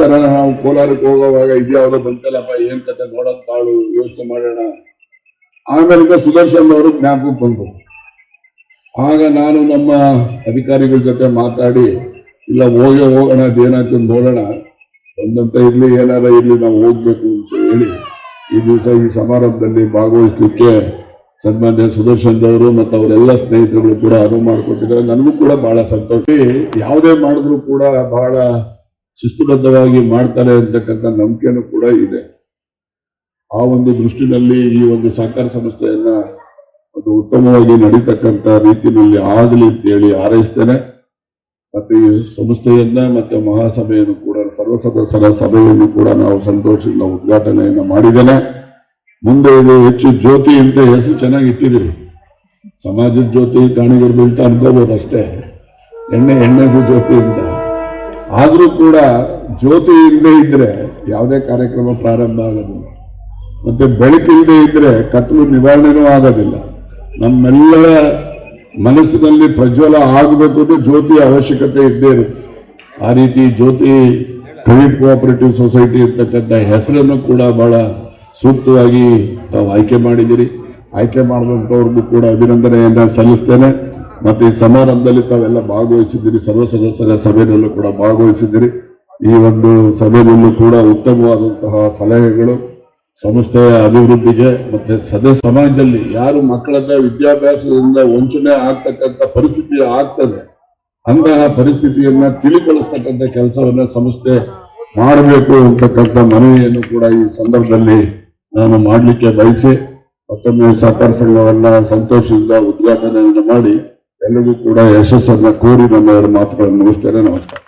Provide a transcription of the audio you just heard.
ಲೆಕ್ಕಾಚಾರ ನಾವು ಕೋಲಾರಕ್ಕೆ ಹೋಗೋವಾಗ ಇದ್ಯಾವುದೋ ಬಂತಲ್ಲಪ್ಪ, ಏನ್ ಕತೆ ನೋಡೋದ್ ತಾಳು, ಯೋಚನೆ ಮಾಡೋಣ. ಆಮೇಲಿಂದ ಸುದರ್ಶನ್ ಅವರು ಜ್ಞಾಪಕಕ್ಕೆ ಬಂದ್ರು. ಆಗ ನಾನು ನಮ್ಮ ಅಧಿಕಾರಿಗಳ ಜೊತೆ ಮಾತಾಡಿ, ಇಲ್ಲ, ಹೋಗೇ ಹೋಗೋಣ ಅದೇನಾಗ್ತದೆ ನೋಡೋಣ. ಬಂದಂತ ಇರ್ಲಿ, ಏನಾರ ಇರ್ಲಿ, ನಾವು ಹೋಗ್ಬೇಕು ಅಂತ ಹೇಳಿ, ಈ ದಿವಸ ಈ ಸಮಾರಂಭದಲ್ಲಿ ಭಾಗವಹಿಸ್ಲಿಕ್ಕೆ ಸನ್ಮಾನ್ಯ ಸುದರ್ಶನ್ ಅವರು ಮತ್ತು ಅವರೆಲ್ಲ ಸ್ನೇಹಿತರುಗಳು ಕೂಡ ಅನುವು ಮಾಡಿಕೊಟ್ಟಿದ್ದಾರೆ. ನನಗೂ ಕೂಡ ಬಹಳ ಸಂತೋಷ. ಯಾವುದೇ ಮಾಡಿದ್ರು ಕೂಡ ಬಹಳ ಶಿಸ್ತುಬದ್ಧವಾಗಿ ಮಾಡ್ತಾರೆ ಅಂತಕ್ಕಂಥ ನಂಬಿಕೆನೂ ಕೂಡ ಇದೆ. ಆ ಒಂದು ದೃಷ್ಟಿನಲ್ಲಿ ಈ ಒಂದು ಸಹಕಾರ ಸಂಸ್ಥೆಯನ್ನ ಒಂದು ಉತ್ತಮವಾಗಿ ನಡೀತಕ್ಕಂಥ ರೀತಿಯಲ್ಲಿ ಆಗಲಿ ಅಂತ ಹೇಳಿ ಹಾರೈಸ್ತೇನೆ. ಮತ್ತೆ ಈ ಸಂಸ್ಥೆಯನ್ನ ಮತ್ತೆ ಮಹಾಸಭೆಯನ್ನು ಕೂಡ ಸರ್ವ ಸದಸ್ಯರ ಸಭೆಯನ್ನು ಕೂಡ ನಾವು ಸಂತೋಷದಿಂದ ಉದ್ಘಾಟನೆಯನ್ನು ಮಾಡಿದ್ದೇನೆ. ಮುಂದೆ ಇದು ಹೆಚ್ಚು ಜ್ಯೋತಿ ಅಂತ ಹೆಸರು ಚೆನ್ನಾಗಿ ಇಟ್ಟಿದ್ದೀರಿ. ಸಮಾಜದ ಜ್ಯೋತಿ, ಕಾಣಿಗಿರ್ದು ಅಂತ ಅನ್ಕೋಬಹುದು ಅಷ್ಟೇ ಎಣ್ಣೆ, ಎಣ್ಣೆಗೂ ಜ್ಯೋತಿ ಅಂತ. ಆದ್ರೂ ಕೂಡ ಜ್ಯೋತಿ ಇಲ್ಲದೆ ಇದ್ರೆ ಯಾವುದೇ ಕಾರ್ಯಕ್ರಮ ಪ್ರಾರಂಭ ಆಗೋದಿಲ್ಲ. ಮತ್ತೆ ಬೆಳಕಿಲ್ಲದೆ ಇದ್ರೆ ಕತ್ತಲು ನಿವಾರಣೆನೂ ಆಗೋದಿಲ್ಲ. ನಮ್ಮೆಲ್ಲರ ಮನಸ್ಸಿನಲ್ಲಿ ಪ್ರಜ್ವಲ ಆಗಬೇಕು ಜ್ಯೋತಿ ಜ್ಯೋತಿಯ ಅವಶ್ಯಕತೆ ಇದ್ದೇ ಇರುತ್ತೆ. ಆ ರೀತಿ ಜ್ಯೋತಿ ಕ್ರೆಡಿಟ್ ಕೋಆಪರೇಟಿವ್ ಸೊಸೈಟಿ ಇರ್ತಕ್ಕಂಥ ಹೆಸರನ್ನು ಕೂಡ ಬಹಳ ಸೂಕ್ತವಾಗಿ ತಾವು ಆಯ್ಕೆ ಮಾಡಿದ್ದೀರಿ. ಆಯ್ಕೆ ಮಾಡಿದಂಥವ್ರಿಗೂ ಕೂಡ ಅಭಿನಂದನೆಯಿಂದ ಸಲ್ಲಿಸ್ತೇನೆ. ಮತ್ತೆ ಈ ಸಮಾರಂಭದಲ್ಲಿ ತಾವೆಲ್ಲ ಭಾಗವಹಿಸಿದ್ದೀರಿ, ಸರ್ವ ಸದಸ್ಯರ ಸಭೆಯಲ್ಲೂ ಕೂಡ ಭಾಗವಹಿಸಿದ್ದೀರಿ. ಈ ಒಂದು ಸಭೆಯಲ್ಲೂ ಕೂಡ ಉತ್ತಮವಾದಂತಹ ಸಲಹೆಗಳು ಸಂಸ್ಥೆಯ ಅಭಿವೃದ್ಧಿಗೆ ಮತ್ತೆ ಸದಸ್ಯ ಸಮಾಜದಲ್ಲಿ ಯಾರು ಮಕ್ಕಳನ್ನ ವಿದ್ಯಾಭ್ಯಾಸದಿಂದ ವಂಚನೆ ಆಗ್ತಕ್ಕಂಥ ಪರಿಸ್ಥಿತಿ ಆಗ್ತದೆ, ಅಂತಹ ಪರಿಸ್ಥಿತಿಯನ್ನ ತಿಳಿಕೊಳಿಸ್ತಕ್ಕಂಥ ಕೆಲಸವನ್ನ ಸಂಸ್ಥೆ ಮಾಡಬೇಕು ಅಂತಕ್ಕಂಥ ಮನವಿಯನ್ನು ಕೂಡ ಈ ಸಂದರ್ಭದಲ್ಲಿ ನಾನು ಮಾಡಲಿಕ್ಕೆ ಬಯಸಿ ಮತ್ತೊಮ್ಮೆ ಸಹಕಾರ ಸಂಘವನ್ನ ಸಂತೋಷದಿಂದ ಉದ್ಘಾಟನೆಯನ್ನು ಮಾಡಿ ಎಲ್ಲರಿಗೂ ಕೂಡ ಯಶಸ್ಸನ್ನು ಕೋರಿ ನಮ್ಮ ಎರಡು ಮಾತುಗಳನ್ನು ಮುಗಿಸ್ತೇನೆ. ನಮಸ್ಕಾರ.